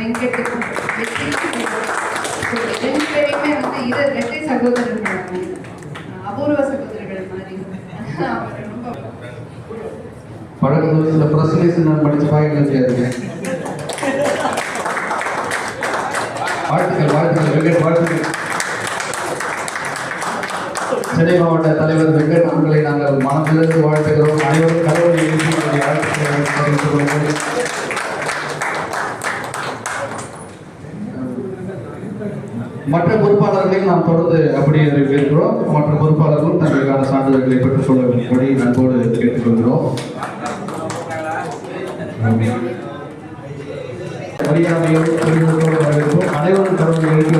வெங்கட்டுக்கும் ரெண்டு பேரையுமே வந்து இரு ரெட்டை சகோதரர்கள் அபூர்வ சகோதரர்கள் மாதிரி. அவர் ரொம்ப சில நான் படிச்ச பாயங்கள் செய்யாதுங்க வாழ்த்துக்கள் வாழ்த்துக்கள் வெங்கட் வாழ்த்துக்கள். சென்னை மாவட்ட தலைவர் வெங்கட் அவர்களை நாங்கள் மனதிலிருந்து வாழ்த்துகிறோம். அனைவரும் கடவுளை வாழ்த்துக்கள் மற்ற பொறுப்பாளர்களையும் நாம் தொடர்ந்து அப்படியே இருக்கிறோம் மற்ற பொறுப்பாளர்களும் தங்களுக்கான சான்றிதழ்களை பெற்றுக் கொள்ள வேண்டியபடி அன்போடு கேட்டுக்கொள்கிறோம். மரியாதையோடு பெருமிதத்தோடு வரவேற்போம். அனைவரும் கடவுளை எழுதி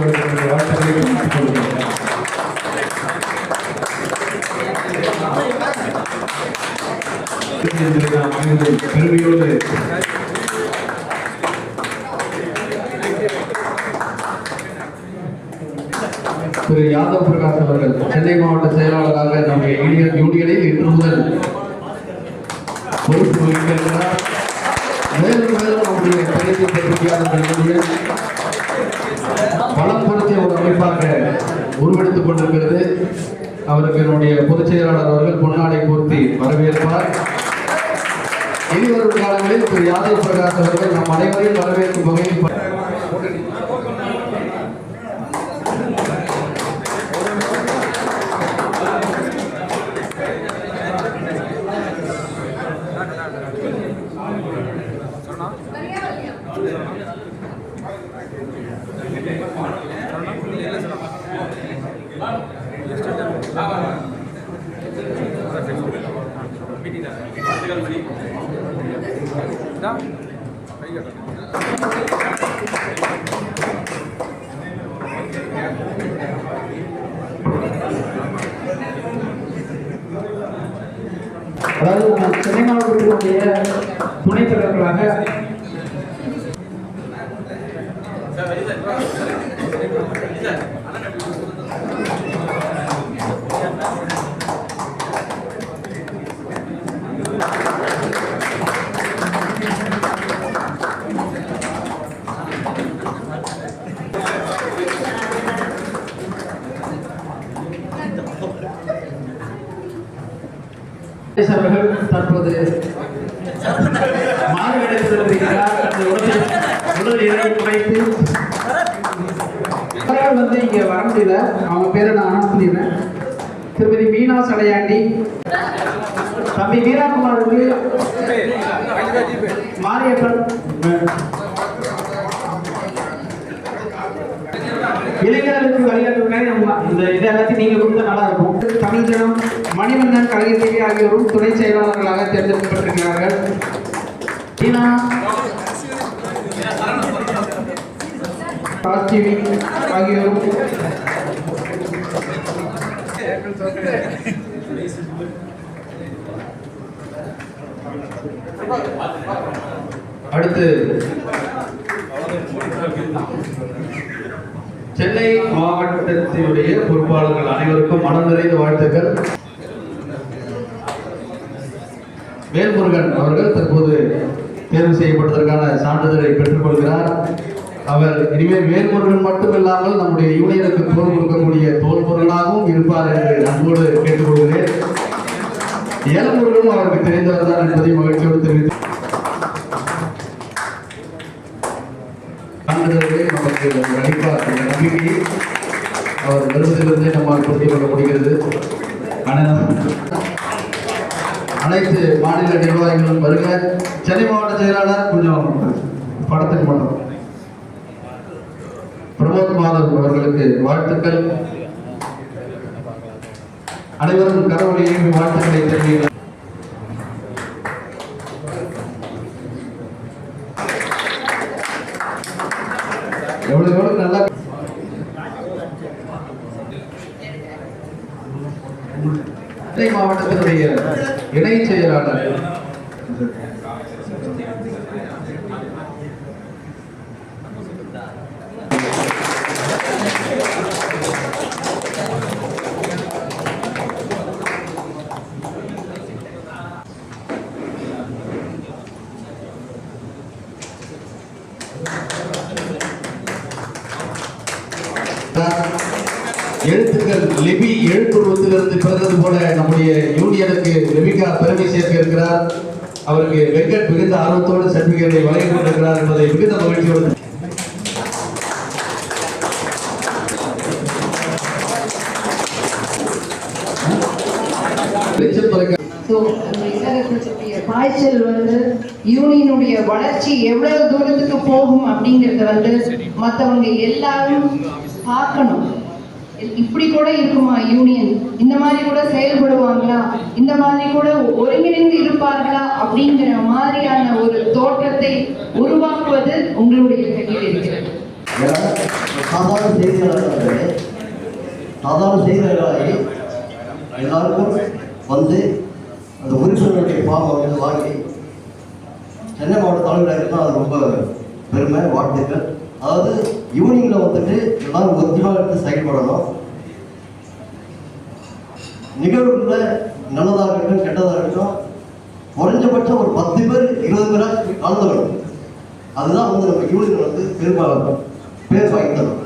வாழ்த்துக்களை பெற்றுக் அனைவரும் பெருமையோடு திரு யாதவ் பிரகாஷ் அவர்கள் சென்னை மாவட்ட செயலாளராக நம்முடைய யூனியன் யூனியனில் இன்று முதல் பொறுப்பு வகிக்கின்றார் மேலும் மேலும் நம்முடைய பயிற்சி பத்திரிகையாளர்கள் யூனியன் ஒரு அமைப்பாக உருவெடுத்துக் கொண்டிருக்கிறது. அவருக்கு என்னுடைய பொதுச் செயலாளர் அவர்கள் பொன்னாடை போர்த்தி வரவேற்பார். இனி வரும் காலங்களில் திரு யாதவ் பிரகாஷ் அவர்கள் நம் அனைவரையும் வரவேற்கும் வகையில் அதாவது நம்ம சென்னை மாவட்டத்தினுடைய துணைத் தலைவர்களாக அவர்கள் தற்போது மாறுவேடத்தில் இருக்கிறார் அந்த உடலில் உடல் குறைத்து அவரால் வந்து இங்கே வர முடியல. அவங்க பேரை நான் அனௌன்ஸ் பண்ணிடுறேன். திருமதி மீனா சடையாண்டி. தம்பி வீராகுமாருக்கு மாரியப்பன். இளைஞர்களுக்கு வழிகாட்டுவதற்காக இந்த இது எல்லாத்தையும் நீங்க கொடுத்தா நல்லா இருக்கும். தமிழ் ஜனம் மணிவண்ணன் கலைஞர் ஆகியோரும் துணை செயலாளர்களாக தேர்ந்தெடுக்கப்பட்டிருக்கிறார்கள். தீனா. ராஜ்டிவி ஆகியோரும். அடுத்து சென்னை மாவட்டத்தினுடைய பொறுப்பாளர்கள் அனைவருக்கும் மனம் நிறைந்த வாழ்த்துக்கள். வேல்முருகன் அவர்கள் தற்போது தேர்வு செய்யப்பட்டதற்கான சான்றிதழை பெற்றுக்கொள்கிறார். அவர் இனிமேல் வேல்முருகன் மட்டுமில்லாமல் நம்முடைய யூனியனுக்கு தோல் கொடுக்கக்கூடிய தோல் பொருளாகவும் இருப்பார் என்று அன்போடு கேட்டுக்கொள்கிறேன். ஏல்முருகனும் அவருக்கு தெரிந்தவர் தான் என்பதை மகிழ்ச்சியோடு தெரிவித்து சான்றிதழ்களை நமக்கு நம்பிக்கையை அவர் விருந்திலிருந்தே நம்மால் புரிந்து கொள்ள முடிகிறது. ஆனால் அனைத்து மாநில நிர்வாகிகளும் வருக. சென்னை மாவட்ட செயலாளர் கொஞ்சம் படத்துக்கு மட்டும் பிரமோத் மாதவ் அவர்களுக்கு வாழ்த்துக்கள். அனைவரும் கடவுளை வாழ்த்துக்களை தெரிவிக்கிறார் எவ்வளவு எவ்வளவு நல்லா சென்னை மாவட்டத்தினுடைய இணை செயலாளர் Thank you. எழுத்துக்கள் லிபி எழுத்துருவத்திலிருந்து பிறந்தது போல நம்முடைய யூனியனுக்கு லிபிகா பெருமை சேர்க்க இருக்கிறார். அவருக்கு வெங்கட் மிகுந்த ஆர்வத்தோடு சர்டிபிகேட்டை வழங்கிக் கொண்டிருக்கிறார் என்பதை மிகுந்த மகிழ்ச்சியோடு வெளிச்சம் பாய்ச்சல் வந்து யூனியனுடைய வளர்ச்சி எவ்வளவு தூரத்துக்கு போகும் அப்படிங்கறத வந்து மத்தவங்க எல்லாரும் பார்க்கணும். இப்படி கூட இருக்குமா யூனியன் இந்த மாதிரி கூட செயல்படுவாங்களா? இந்த மாதிரி கூட ஒருங்கிணைந்து இருப்பார்களா? அப்படிங்கிற மாதிரியான ஒரு தோற்றத்தை உருவாக்குவது உங்களுடைய கையில் இருக்கிறது. சாதாரண செய்தியாளர்களே சாதாரண செய்தியாளர்களாகி எல்லாருக்கும் வந்து அந்த உறுப்பினருடைய பாவம் வந்து வாங்கி சென்னை மாவட்ட தலைவராக இருந்தால் அது ரொம்ப பெருமை வாழ்த்துக்கள். அதாவது ஈவினிங்கில் வந்துட்டு எல்லாரும் ஒத்திவாக எடுத்து செயல்படணும். நிகழ்வுல நல்லதாக இருக்கட்டும் கெட்டதாக இருக்கட்டும் குறைஞ்சபட்சம் ஒரு பத்து பேர் இருபது பேராக கலந்துக்கணும். அதுதான் வந்து நம்ம யூனியன் வந்து பெரும்பாலும் பேர் வாங்கி தரும்